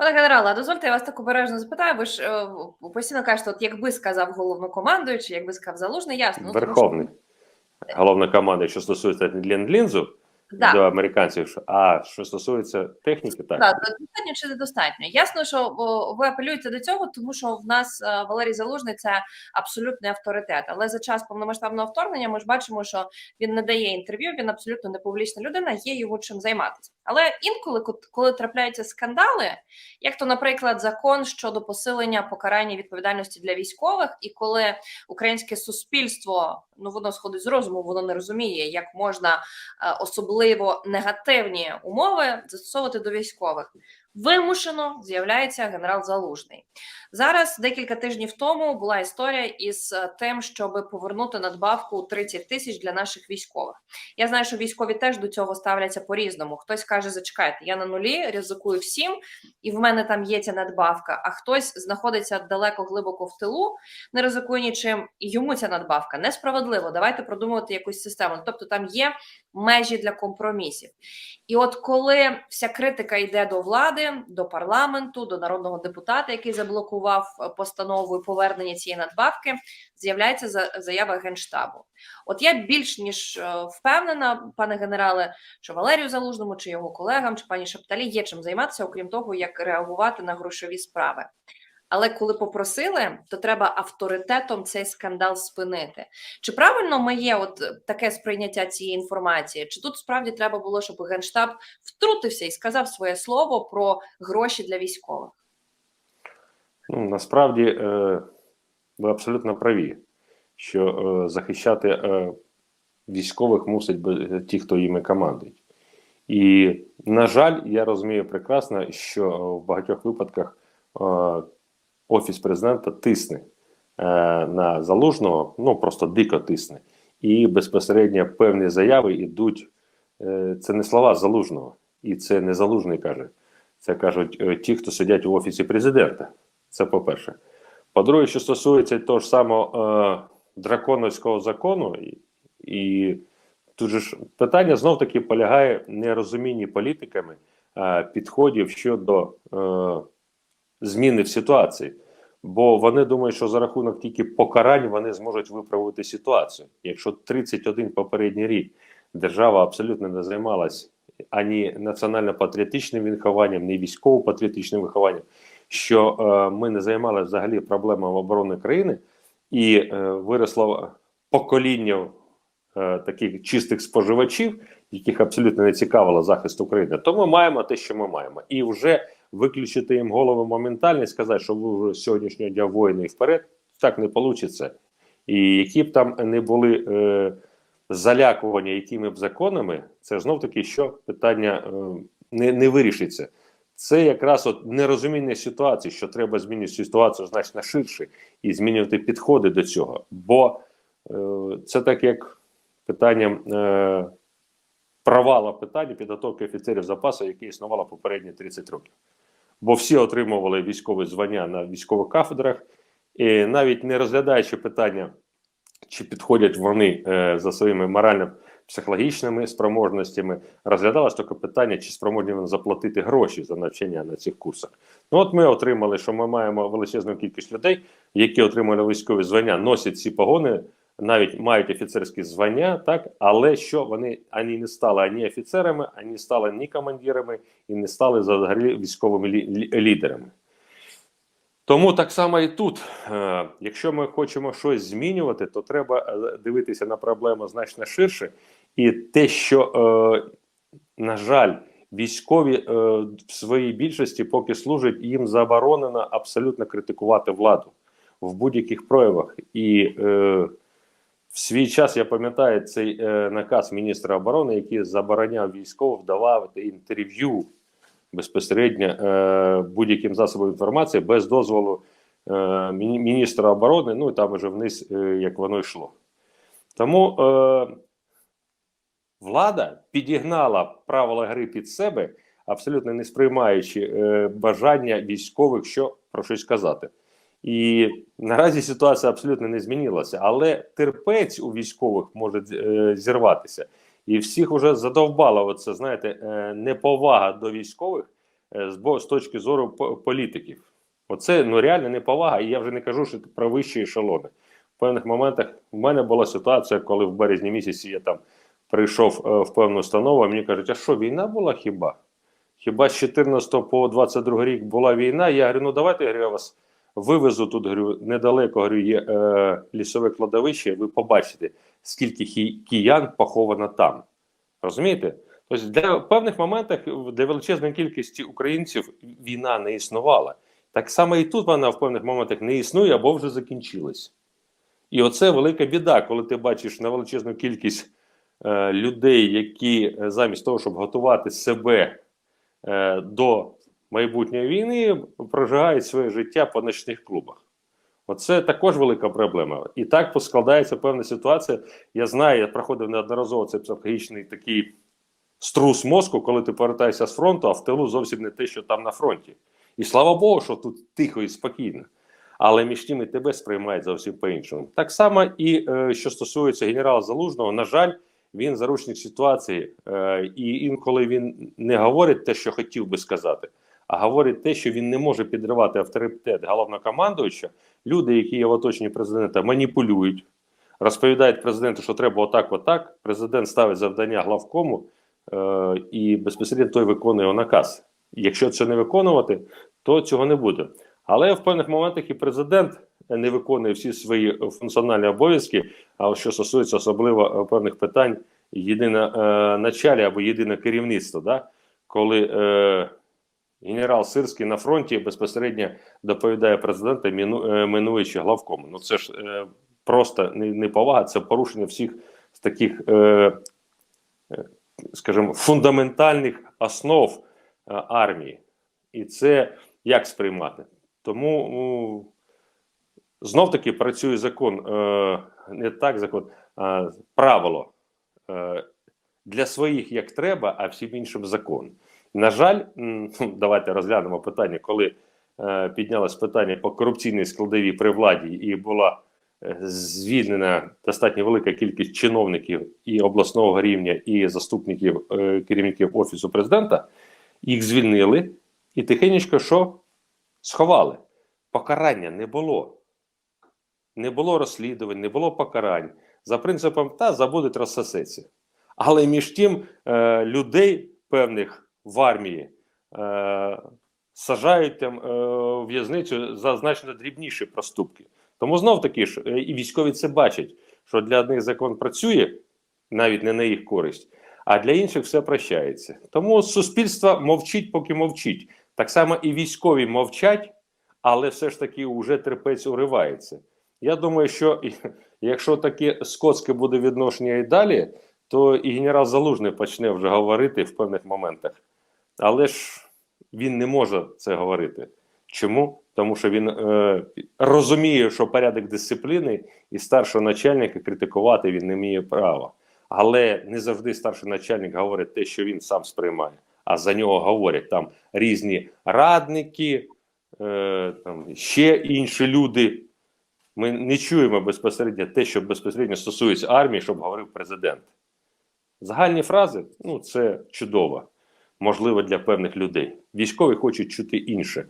Пане генерале, дозвольте, я вас так обережно запитаю. Ви ж е, постійно кажете, от якби сказав головнокомандуючий, якби сказав залужний, ясно. ну, Верховний. Головна команда, що стосується ленд-лінзу Да. до американців, що- а що стосується техніки, так. Так, достатньо чи недостатньо. Ясно, що ви апелюєте до цього, тому що в нас е, Валерій Залужний це абсолютний авторитет. Але за час повномасштабного вторгнення ми ж бачимо, що він не дає інтерв'ю, він абсолютно не публічна людина, є його чим займатися. Але інколи, коли трапляються скандали, як то, наприклад, закон щодо посилення покарання відповідальності для військових, і коли українське суспільство ну воно сходить з розуму, воно не розуміє, як можна е, особливо негативні умови застосовувати до військових. Вимушено з'являється генерал Залужний. Зараз декілька тижнів тому була історія із е, тим, щоб повернути надбавку 30 тисяч для наших військових. Я знаю, що військові теж до цього ставляться по-різному. Хтось каже: зачекайте, я на нулі ризикую всім, і в мене там є ця надбавка. А хтось знаходиться далеко глибоко в тилу, не ризикує нічим, і йому ця надбавка несправедливо. Давайте продумувати якусь систему. Тобто там є межі для компромісів. І от коли вся критика йде до влади, до парламенту, до народного депутата, який заблокував е, постанову повернення цієї надбавки, з'являється за- заява генштабу. От я більш ніж е, впевнена, пане генерале, що Валерію Залужному, чи його колегам, чи пані Шепталі є чим займатися, окрім того, як реагувати на грошові справи. Але коли попросили, то треба авторитетом цей скандал спинити. Чи правильно моє от таке сприйняття цієї інформації? Чи тут справді треба було, щоб генштаб втрутився і сказав своє слово про гроші для військових? Ну, насправді е, ви абсолютно праві, що е, захищати е, військових мусить ті, хто їми командують. І, на жаль, я розумію прекрасно, що в багатьох випадках Офіс президента тисне е, на залужного, ну просто дико тисне. І безпосередньо певні заяви йдуть. Е, це не слова залужного, і це не залужний каже. Це кажуть е, ті, хто сидять у офісі президента. Це по-перше. По-друге, що стосується того ж самого е, драконовського закону, і, і тут же ж питання знов таки полягає в нерозумінні політиками е, підходів щодо е, зміни в ситуації. Бо вони думають, що за рахунок тільки покарань вони зможуть виправити ситуацію. Якщо 31 попередній рік держава абсолютно не займалась ані національно-патріотичним вихованням, ні військово-патріотичним вихованням, що е, ми не займалися взагалі проблемами оборони країни, і е, виросло покоління е, таких чистих споживачів, яких абсолютно не цікавило захист України, то ми маємо те, що ми маємо, і вже виключити їм голову моментально і сказати, що ви вже сьогоднішнього дня воїни і вперед, так не вийде. І які б там не були е, залякування якими б законами, це знов таки, що питання е, не, не вирішиться. Це якраз от нерозуміння ситуації, що треба змінити ситуацію значно ширше і змінювати підходи до цього. Бо е, це так як питання е, провала питання підготовки офіцерів запасу, яке існувало попередні 30 років. Бо всі отримували військові звання на військових кафедрах, і навіть не розглядаючи питання, чи підходять вони е, за своїми морально-психологічними спроможностями, розглядалось тільки питання, чи спроможні вони заплатити гроші за навчання на цих курсах. Ну от ми отримали, що ми маємо величезну кількість людей, які отримали військові звання, носять ці погони, навіть мають офіцерські звання, так але що вони ані не стали ані офіцерами, ані стали ні командирами і не стали взагалі військовими лі- лі- лідерами. Тому так само і тут, Е, якщо ми хочемо щось змінювати, то треба е, дивитися на проблему значно ширше. І те, що, е, на жаль, військові в своїй більшості, поки служать, їм заборонено абсолютно критикувати владу в будь-яких проявах. І в свій час я пам'ятаю цей е, наказ міністра оборони, який забороняв військовим давати інтерв'ю безпосередньо е, будь-яким засобом інформації без дозволу е, міні- міністра оборони. Ну і там вже вниз, е, як воно йшло. Тому е, влада підігнала правила гри під себе, абсолютно не сприймаючи е, бажання військових, що про щось казати. І наразі ситуація абсолютно не змінилася, але терпець у військових може е, зірватися. І всіх вже задовбала оце, знаєте, е, неповага до військових, е, з, точки зору політиків. Оце ну реально неповага, і я вже не кажу, що про вищі ешелони. В певних моментах в мене була ситуація, коли в березні місяці я там прийшов в певну установу, мені кажуть, а що, війна була хіба? Хіба з 14 по 22 рік була війна? Я говорю, ну давайте я вас вивезу тут, говорю, недалеко говорю, є е, лісове кладовище, ви побачите, скільки киян поховано там. Розумієте? Тобто для певних моментах для величезної кількості українців війна не існувала. Так само і тут вона в певних моментах не існує або вже закінчилась. І оце велика біда, коли ти бачиш на величезну кількість е, людей, які е, замість того, щоб готувати себе е, до майбутньої війни, прожигають своє життя по ночних клубах. Оце також велика проблема. І так складається певна ситуація. Я знаю, я проходив неодноразово цей психологічний такий струс мозку, коли ти повертаєшся з фронту, а в тилу зовсім не те, що там на фронті. І слава Богу, що тут тихо і спокійно. Але між тим і тебе сприймають зовсім по-іншому. Так само і е, що стосується генерала Залужного, на жаль, він заручник ситуації, е, і інколи він не говорить те, що хотів би сказати, а говорить те, що він не може підривати авторитет головнокомандуюча. Люди, які є в оточенні президента, маніпулюють, розповідають президенту, що треба отак, отак. Президент ставить завдання главкому, е, і безпосередньо той виконує наказ. Якщо це не виконувати, то цього не буде. Але в певних моментах і президент не виконує всі свої функціональні обов'язки. А що стосується особливо е, певних питань, єдине е, началі або єдине керівництво, да? коли е, генерал Сирський на фронті безпосередньо доповідає президента, е, минуючи главкому. Ну це ж е, просто не, не повага, це порушення всіх таких, е, е, скажімо, фундаментальних основ е, армії. І це як сприймати? Тому ну, знов таки працює закон, е, не так закон, а правило е, для своїх як треба, а всім іншим закон. На жаль, давайте розглянемо питання, коли е, піднялось питання по корупційній складовій при владі, і була е, звільнена достатньо велика кількість чиновників і обласного рівня, і заступників е, керівників офісу президента. Їх звільнили і тихенечко що сховали. Покарання не було. Не було розслідувань, не було покарань. За принципом, та забудуть розсосеться. Але між тим людей певних в армії е, сажають е, в'язницю за значно дрібніші проступки. Тому знов таки ж е, і військові це бачать, що для одних закон працює навіть не на їх користь, а для інших все прощається. Тому суспільство мовчить, поки мовчить. Так само і військові мовчать, але все ж таки вже терпець уривається. Я думаю, що якщо таке скотське буде відношення і далі, то і генерал Залужний почне вже говорити в певних моментах. Але ж він не може це говорити. Чому? Тому що він е, розуміє, що порядок дисципліни і старшого начальника критикувати він не має права. Але не завжди старший начальник говорить те, що він сам сприймає, а за нього говорять там різні радники, е, там ще інші люди. Ми не чуємо безпосередньо те, що безпосередньо стосується армії, щоб говорив президент. Загальні фрази ну це чудово, можливо для певних людей. Військові хочуть чути інше.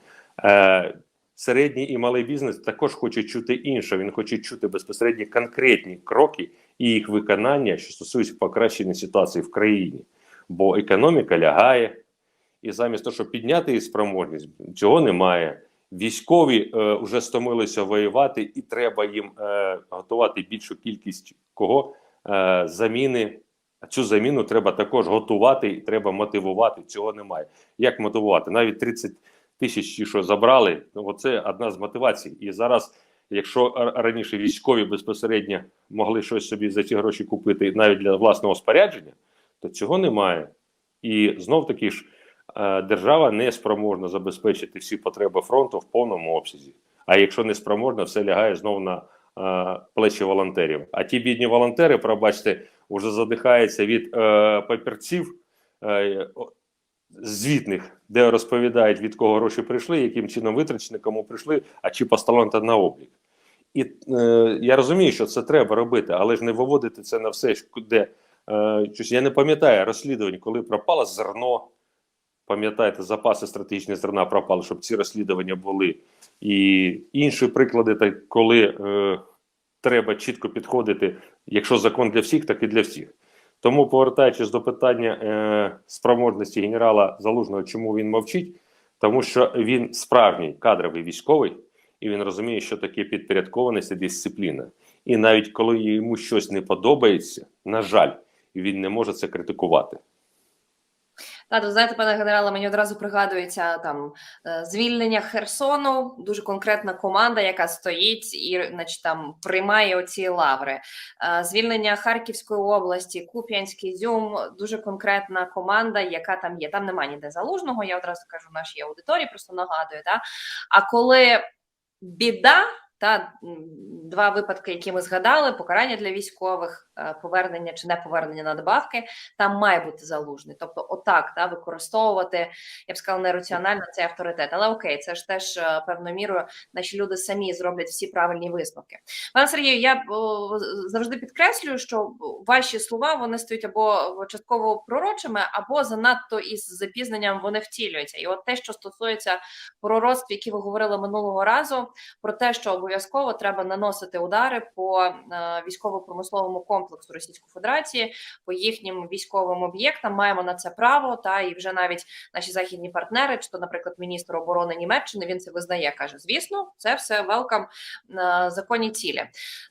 Е, середній і малий бізнес також хочуть чути інше. Він хоче чути безпосередньо конкретні кроки і їх виконання, що стосується покращення ситуації в країні. Бо економіка лягає, і замість того, щоб підняти її спроможність, цього немає. Військові е, вже стомилися воювати, і треба їм е, готувати більшу кількість кого е, заміни. Цю заміну треба також готувати і треба мотивувати. Цього немає. Як мотивувати? Навіть 30 тисяч, що забрали, ну це одна з мотивацій. І зараз, якщо раніше військові безпосередньо могли щось собі за ці гроші купити навіть для власного спорядження, то цього немає. І знов таки ж е, держава не спроможна забезпечити всі потреби фронту в повному обсязі. А якщо не спроможна, все лягає знову на е, плечі волонтерів. А ті бідні волонтери, пробачте, вже задихаються від е, папірців е, звітних, де розповідають, від кого гроші прийшли, яким чином витрачені, кому прийшли, а чи поставлено на облік. І е, я розумію, що це треба робити, але ж не виводити це на все, де е, я не пам'ятаю розслідувань, коли пропало зерно, пам'ятаєте, запаси стратегічних зерна пропали, щоб ці розслідування були. І інші приклади, так коли е, треба чітко підходити, якщо закон для всіх, так і для всіх. Тому, повертаючись до питання е, спроможності генерала Залужного, чому він мовчить, тому що він справжній кадровий військовий, і він розуміє, що таке підпорядкованість і дисципліна. І навіть коли йому щось не подобається, на жаль, він не може це критикувати. Та, то, знаєте, пане генерале, мені одразу пригадується там е, звільнення Херсону, дуже конкретна команда, яка стоїть і значить, там приймає оці лаври. Е, Звільнення Харківської області, Куп'янський Зюм, дуже конкретна команда, яка там є. Там немає ніде залужного. Я одразу кажу нашій аудиторії, просто нагадую. Та? А коли біда. Та два випадки, які ми згадали: покарання для військових, е, повернення чи не повернення надбавки, там має бути залужний. Тобто, отак та використовувати, я б сказала, нераціонально цей авторитет. Але окей, це ж теж е, певною мірою наші люди самі зроблять всі правильні висновки. Пане Сергію, я завжди підкреслюю, що ваші слова вони стають або частково пророчими, або занадто із запізненням вони втілюються. І от те, що стосується пророцтв, які ви говорили минулого разу, про те, що обов'язково треба наносити удари по е, військово-промисловому комплексу Російської Федерації, по їхнім військовим об'єктам. Маємо на це право. Та і вже навіть наші західні партнери, чи то, наприклад, міністр оборони Німеччини, він це визнає. каже: звісно, це все велкам законні цілі.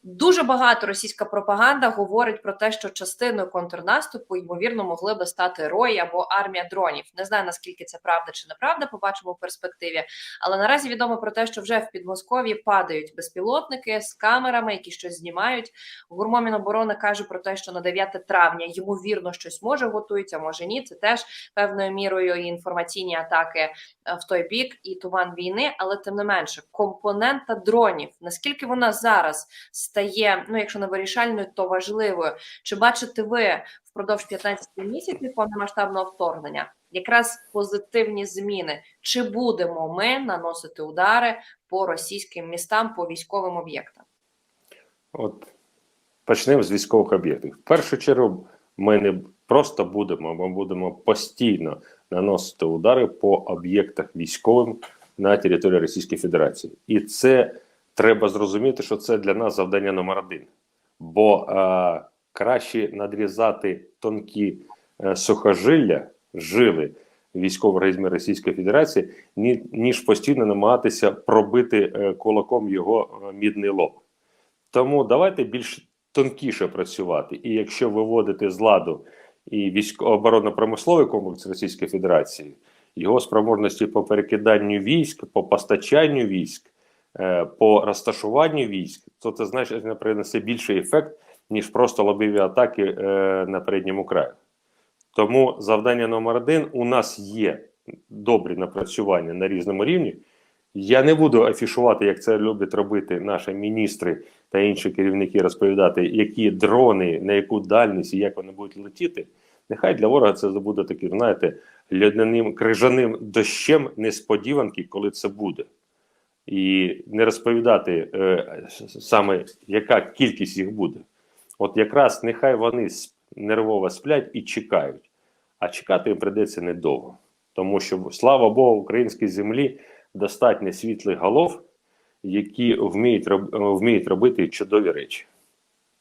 Дуже багато російська пропаганда говорить про те, що частиною контрнаступу ймовірно могли би стати рої або армія дронів. Не знаю наскільки це правда чи неправда. Побачимо в перспективі. Але наразі відомо про те, що вже в Підмосков'ї падають безпілотники з камерами, які щось знімають. Гурмо Міноборони каже про те, що на 9 травня ймовірно щось може готується, може ні. Це теж певною мірою і інформаційні атаки е, в той бік і туман війни. Але тим не менше, компонента дронів, наскільки вона зараз стає, ну якщо не вирішальною, то важливою. Чи бачите ви впродовж 15 місяців повномасштабного вторгнення якраз позитивні зміни? Чи будемо ми наносити удари по російським містам, по військовим об'єктам? От почнемо з військових об'єктів. В першу чергу, ми не просто будемо, ми будемо постійно наносити удари по об'єктах військовим на території Російської Федерації. І це треба зрозуміти, що це для нас завдання номер один. Бо е, краще надрізати тонкі е, сухожилля, жили військового організму Російської Федерації, ні, ніж постійно намагатися пробити е, кулаком його е, мідний лоб. Тому давайте більш тонкіше працювати. І якщо виводити з ладу і військово оборонно-промисловий комплекс Російської Федерації, його спроможності по перекиданню військ, по постачанню військ, по розташуванню військ, то це значить принесе більший ефект, ніж просто лобові атаки е, на передньому краю. Тому завдання номер один у нас є добрі напрацювання на різному рівні. Я не буду афішувати, як це люблять робити наші міністри та інші керівники, розповідати, які дрони, на яку дальність і як вони будуть летіти. Нехай для ворога це буде таким, знаєте, льодяним крижаним дощем несподіванки, коли це буде. І не розповідати е, саме, яка кількість їх буде. От якраз нехай вони нервово сплять і чекають, а чекати їм придеться недовго. Тому що, слава Богу, українській землі достатньо світлих голов, які вміють, вміють робити чудові речі.